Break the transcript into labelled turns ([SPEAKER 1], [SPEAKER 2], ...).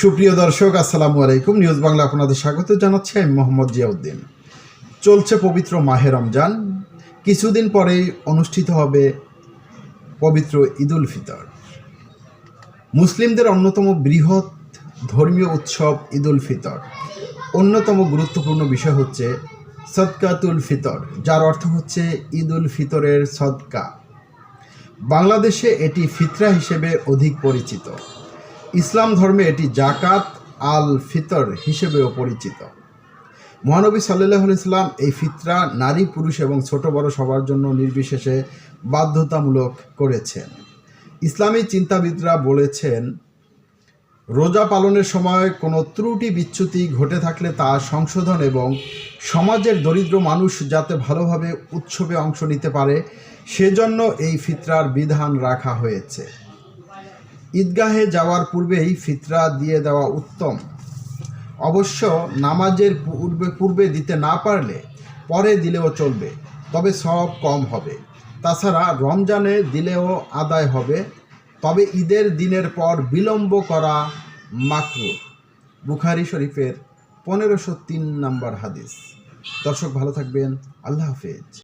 [SPEAKER 1] সুপ্রিয় দর্শক, আসসালামু আলাইকুম। নিউজ বাংলা আপনাদের স্বাগত জানাচ্ছি। আমি মোহাম্মদ জিয়াউদ্দিন। চলছে পবিত্র মাহে রমজান। কিছুদিন পরেই অনুষ্ঠিত হবে পবিত্র ঈদুল ফিতর। মুসলিমদের অন্যতম বৃহৎ ধর্মীয় উৎসব ঈদুল ফিতর। অন্যতম গুরুত্বপূর্ণ বিষয় হচ্ছে সদকাতুল ফিতর, যার অর্থ হচ্ছে ঈদুল ফিতরের সদকা। বাংলাদেশে এটি ফিতরা হিসেবে অধিক পরিচিত। ইসলাম ধর্মে এটি জাকাত আল ফিতর হিসেবেও পরিচিত। মহানবী সাল্লাহ ইসলাম এই ফিতরা নারী, পুরুষ এবং ছোট বড় সবার জন্য নির্বিশেষে বাধ্যতামূলক করেছেন। ইসলামী চিন্তাবিদরা বলেছেন, রোজা পালনের সময় কোনো ত্রুটি, বিচ্যুতি ঘটে থাকলে তা সংশোধন এবং সমাজের দরিদ্র মানুষ যাতে ভালোভাবে উৎসবে অংশ নিতে পারে, সেজন্য এই ফিতরার বিধান রাখা হয়েছে। ঈদগাহে যাওয়ার পূর্বেই ফিতরা দিয়ে দেওয়া উত্তম। অবশ্য নামাজের পূর্বে পূর্বে দিতে না পারলে পরে দিলেও চলবে, তবে সব কম হবে। তাছাড়া রমজানে দিলেও আদায় হবে, তবে ঈদের দিনের পর বিলম্ব করা মাকরু। বুখারি শরীফের পনেরোশো তিন নম্বর হাদিস। দর্শক ভালো থাকবেন, আল্লাহ হাফেজ।